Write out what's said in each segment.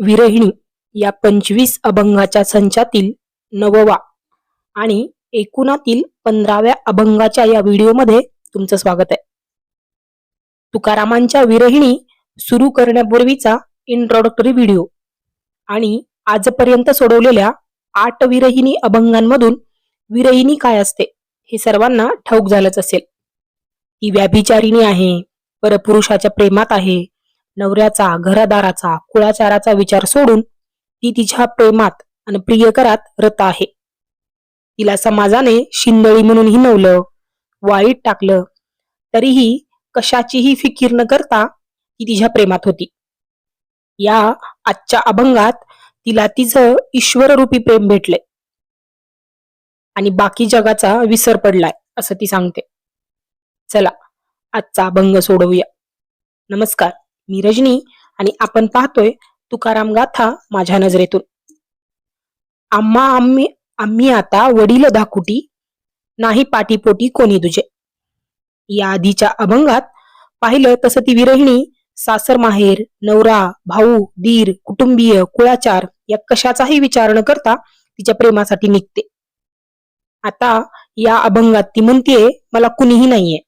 विरहिणी या पंचवीस अभंगाच्या संचातील नववा आणि एकूणातील पंधराव्या अभंगाच्या या व्हिडिओमध्ये तुमचं स्वागत आहे. तुकारामांच्या विरहिणी सुरू करण्यापूर्वीचा इंट्रोडक्टरी व्हिडिओ आणि आजपर्यंत सोडवलेल्या आठ विरहिणी अभंगांमधून विरहिणी काय असते हे सर्वांना ठाऊक झालंच असेल. ती व्याभिचारिणी आहे परपुरुषाच्या प्रेमात आहे नवऱ्याचा घरादाराचा कुळाचाराचा विचार सोडून ती तिच्या प्रेमात आणि प्रियकरात रत आहे. तिला समाजाने शिंदळी म्हणून हिनवलं वाईट टाकलं तरीही कशाचीही फिकीर न करता ती तिच्या प्रेमात होती. या आजच्या अभंगात तिला तिचं ईश्वररूपी प्रेम भेटलंय. आणि बाकी जगाचा विसर पडलाय असं ती सांगते. चला आजचा अभंग सोडवूया. नमस्कार. मी रजनी आणि आपण पाहतोय तुकाराम गाथा माझ्या नजरेतून. आम्हा आम्ही आम्ही आता वडील धाकुटी नाही पाठीपोटी कोणी तुझे या आधीच्या अभंगात पाहिलं तसं ती विरहिणी सासर माहेर नवरा भाऊ दीर कुटुंबीय कुळाचार या कशाचाही विचार न करता तिच्या प्रेमासाठी निघते. आता या अभंगात ती म्हणतीये मला कुणीही नाहीये.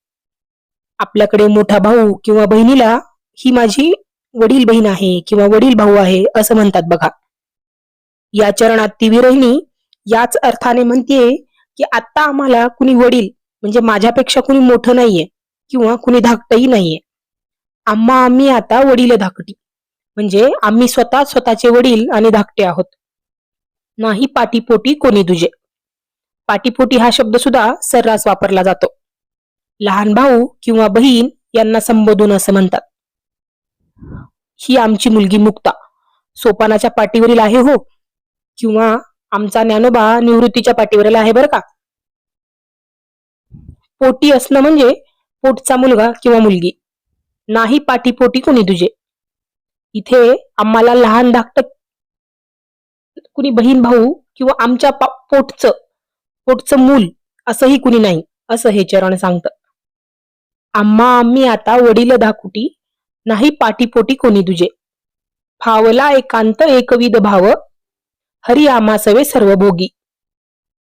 आपल्याकडे मोठा भाऊ किंवा बहिणीला ही माझी वडील बहीण आहे किंवा वडील भाऊ आहे असं म्हणतात बघा. या चरणात ती विरहिणी याच अर्थाने म्हणतेय की आता आम्हाला कुणी वडील म्हणजे माझ्यापेक्षा कुणी मोठं नाहीये किंवा कुणी धाकटही नाहीये. आम्हा आम्ही आता वडील धाकटी. म्हणजे आम्ही स्वतः स्वतःचे वडील आणि धाकटे आहोत. नाही पाटीपोटी कोणी तुझे पाटीपोटी हा शब्द सुद्धा सर्रास वापरला जातो. लहान भाऊ किंवा बहीण यांना संबोधून असं म्हणतात. ही आमची मुलगी मुक्ता. सोपानाच्या पाठीवरील आहे हो. किंवा आमचा ज्ञानोबा निवृत्तीच्या पाठीवरील आहे बरं का? पोटी असणं म्हणजे पोटचा मुलगा किंवा मुलगी. नाही पाठीपोटी कुणी तुझे. इथे आम्हाला लहान धाकट कुणी बहीण भाऊ किंवा आमच्या पोटचं पोटचं मूल असंही कुणी नाही असं हे चरण सांगतं. आम्हा आम्ही आता वडील धाकुटी नाही पाठीपोटी कोणी तुझे. फावला एकांत एकविध भाव. हरि आमासवे सर्व भोगी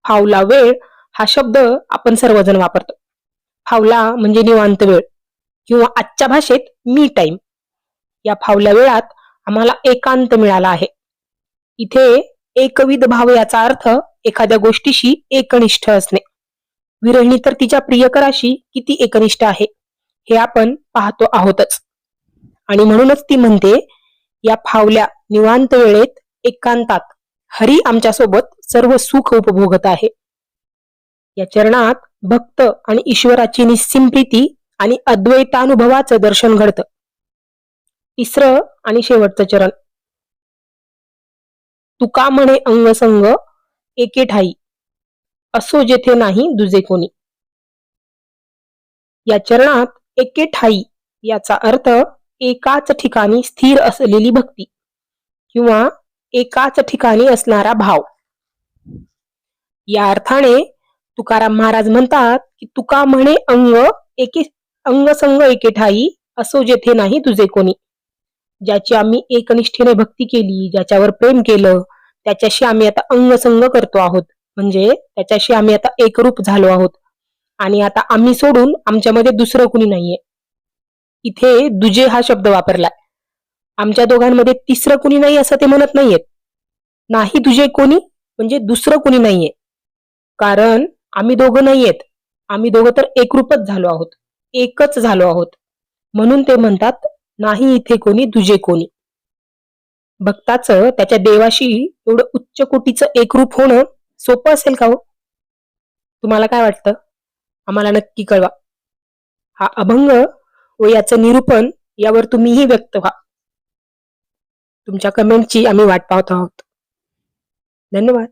फावला वेळ हा शब्द आपण सर्वजण वापरतो. फावला म्हणजे निवांत वेळ किंवा आजच्या भाषेत मी टाइम या फावल्या वेळात आम्हाला एकांत मिळाला आहे. इथे एकविध भाव याचा अर्थ एखाद्या गोष्टीशी एकनिष्ठ असणे. विरहिणी तर तिच्या प्रियकराशी किती एकनिष्ठ आहे हे आपण पाहतो आहोतच. आणि म्हणूनच ती म्हणते या फावल्या निवांत वेळेत एकांतात हरी आमच्यासोबत सर्व सुख उपभोगत आहे. या चरणात भक्त आणि ईश्वराची निस्सिम प्रीती आणि अद्वैतानुभवाचं दर्शन घडतं. तिसरं आणि शेवटचं चरण. तुका म्हणे अंगसंग एके ठाई. असो जेथे नाही दुजे कोणी. या चरणात एके ठाई याचा अर्थ एकाच ठिकाणी स्थिर असलेली भक्ती किंवा एकाच ठिकाणी असणारा भाव. या अर्थाने तुकाराम महाराज म्हणतात की तुका म्हणे अंग एके अंगसंग एके ठाई असो जेथे नाही तुझे कोणी. ज्याची आम्ही एकनिष्ठेने भक्ती केली ज्याच्यावर प्रेम केलं त्याच्याशी आम्ही आता अंगसंग करतो आहोत. म्हणजे त्याच्याशी आम्ही आता एकरूप झालो आहोत. आणि आता आम्ही सोडून आमच्यामध्ये दुसरं कुणी नाहीये. इथे दुजे हा शब्द वापरलाय. आमच्या दोघांमध्ये तिसरं कुणी नाही असं ते म्हणत नाहीयेत. नाही तुझे कोणी म्हणजे दुसरं कुणी नाहीये. कारण आम्ही दोघं नाहीयेत. आम्ही दोघं तर एकरूपच झालो आहोत. एकच झालो आहोत. म्हणून ते म्हणतात नाही इथे कोणी दुजे कोणी. भक्ताचं त्याच्या देवाशी एवढं उच्च कोटीचं एकरूप होणं सोपं असेल का हो? तुम्हाला काय वाटतं? आम्हाला नक्की कळवा. हा अभंग व याचं निरूपण यावर तुम्हीही व्यक्त व्हा. तुमच्या कमेंटची आम्ही वाट पाहत आहोत. धन्यवाद.